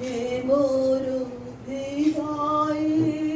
Ye de divai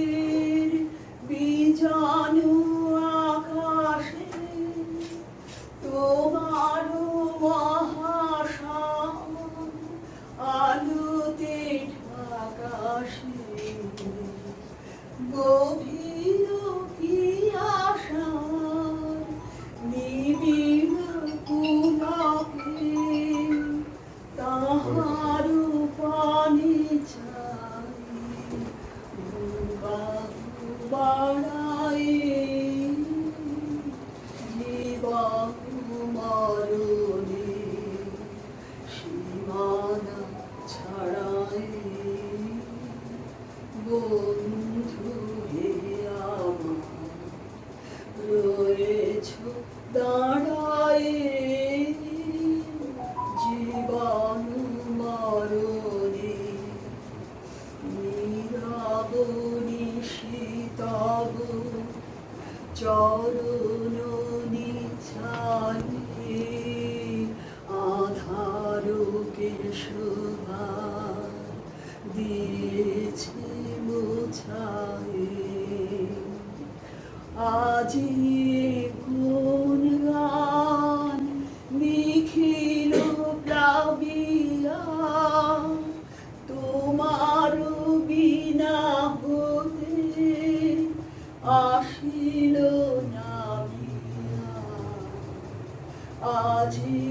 মাঝে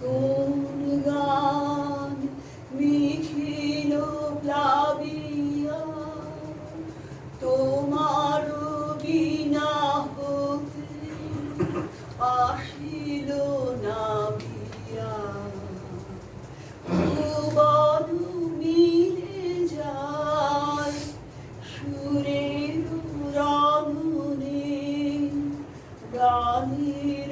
কোন গান মিছিল প্লাবিয়া, তোমার বিনা হতে আসিল না বিয়া ভুবন মিলে যায় সুরের রমনে গানের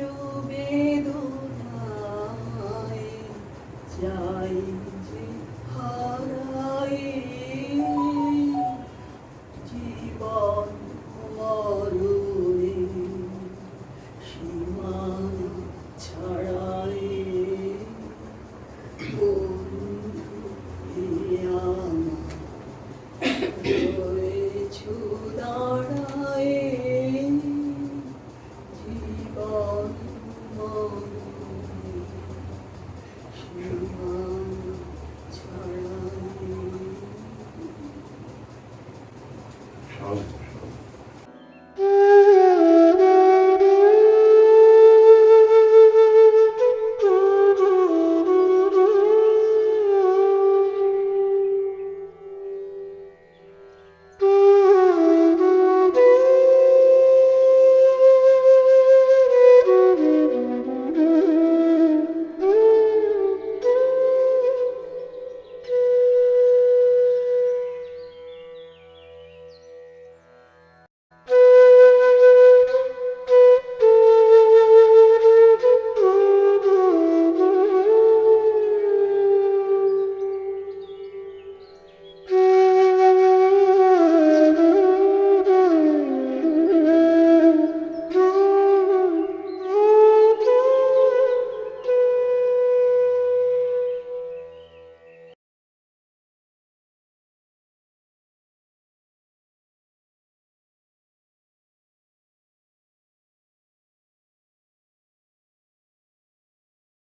Raúl.